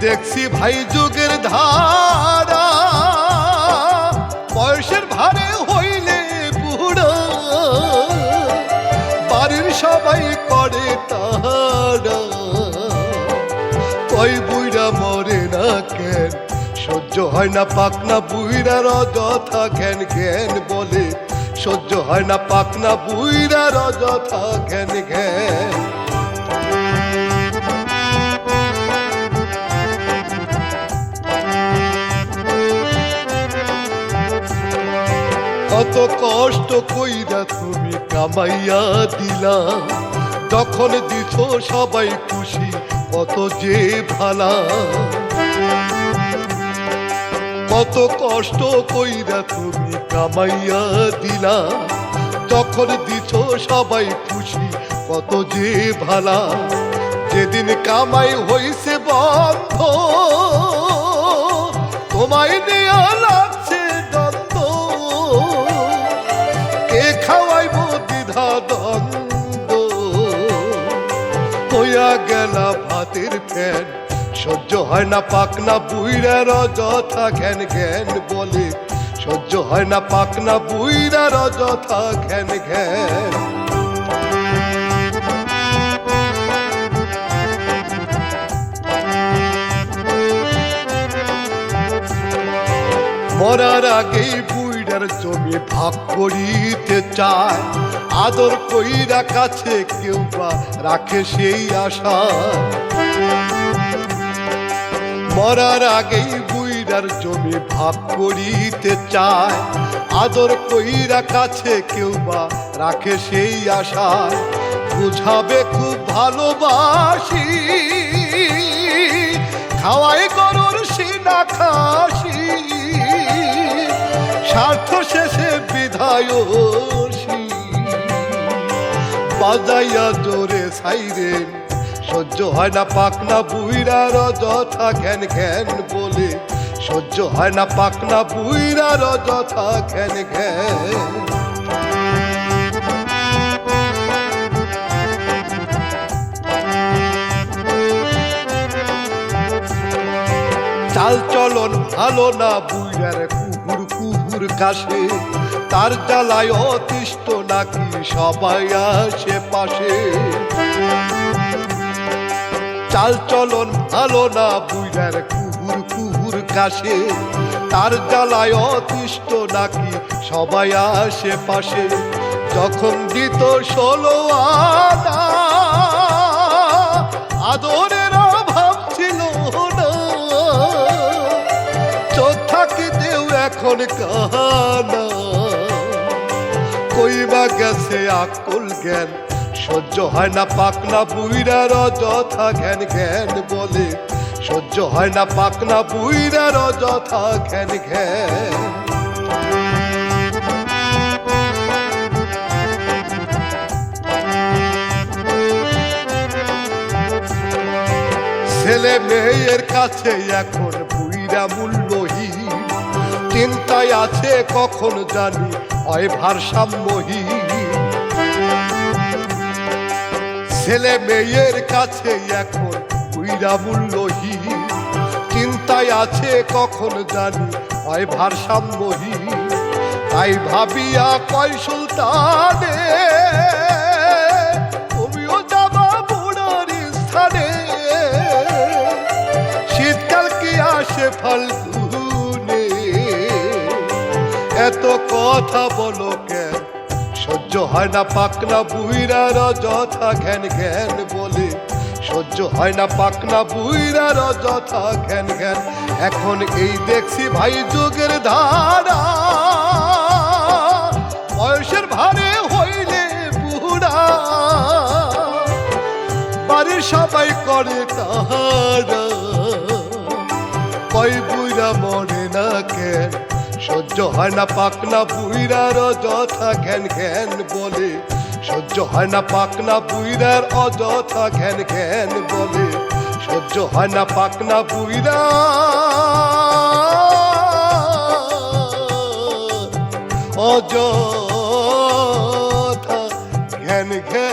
দেখছি ভাই যুগের ধারা। বয়সের ভারে হইলে বুড়ো। বাড়ির সবাই করে তাহারা। কই বুইরা মরে না কেন? সহ্য হয় না পাকনা বুইরার অযথা জ্ঞান জ্ঞান বলে। সহ্য হয় না পাকনা বুইরার অযথা জ্ঞান জ্ঞান কত কষ্ট কইরা তুমি কামাইয়া দিলা। যখন দিছ সবাই খুশি, কত যে ভালা। কত কষ্ট কইরা তুমি কামাইয়া দিলা। যখন দিছ সবাই খুশি, কত যে ভালা। যেদিন কামাই হইছে বন্ধ, তোমায় নেয়া গেলা ভাতের ফ্যান সহ্য হয় না পাকনা বুইরার অযথা জ্ঞান জ্ঞান বলে। সহ্য হয় না পাকনা বুইরার অযথা জ্ঞান জ্ঞান মরার আগেই বুইরার জমি ভাগ করিতে চায়। আদর কইরা কাছে কেউ বা রাখে সেই আশা। মরার আগেই বুইরার জমি ভাগ করিতে চায়। আদর কইরা কাছে কেউ বা রাখে সেই আশা। বুঝাবে খুব ভালোবাসি। খাওয়াই গরুর সিনা খাসি। স্বার্থ শেষে বিধায় বাজাইয়া জোরে সাইরেন সহ্য হয় না পাকনা বুইরার অযথা ঘ্যান ঘ্যান বলে। সহ্য হয় না পাকনা বুইরার অযথা ঘ্যান জ্ঞান চাল চলন ভালো না বুইরার কুকুর কুকুর কাশে। তার জ্বালায় অতিষ্ঠ নাকি সবাই আসে পাশে। চাল চলন ভালো না বুইরার কুকুর কুকুর কাশে। তার জ্বালায় অতিষ্ঠ নাকি সবাই আসে পাশে। যখন দিত ষোলো আনা আদরের এখন কানা কইবা গেছে আকল জ্ঞান? সহ্য হয় না পাকনা বুইরার অযথা জ্ঞান জ্ঞান বলে। সহ্য হয় না পাকনা বুইরার অযথা জ্ঞান জ্ঞান। ছেলে মেয়ের কাছে এখন বুইরা মূল্যহীন চিন্তায় আছে কখন জানি হয় ভারসাম্যহীন। ছেলে মেয়ের কাছে এখন বুইরা মূল্যহীন। চিন্তায় আছে কখন জানি হয় ভারসাম্যহীন। তাই ভাবিয়া কয় সুলতানে কি আসে ফাল্গুনে কথা বলো কেন? সহ্য হয় না পাকনা বুইরার অযথা জ্ঞান জ্ঞান বলে। সহ্য হয় না পাকনা বুইরার অযথা জ্ঞান জ্ঞান এখন এই দেখছি ভাই যুগের ধারা। বয়সের ভারে হইলে বুড়া। বাড়ির সবাই করে তাহারা। কই বুইরা মরে না কেন? সহ্য হয় না পাকনা বুইরার অযথা ঘ্যান ঘ্যান বলে। সহ্য হয় না পাকনা বুইরার অযথা ঘ্যান ঘ্যান বলে। সহ্য হয় না পাকনা বুইরা। অযথা ঘ্যান ঘ্যান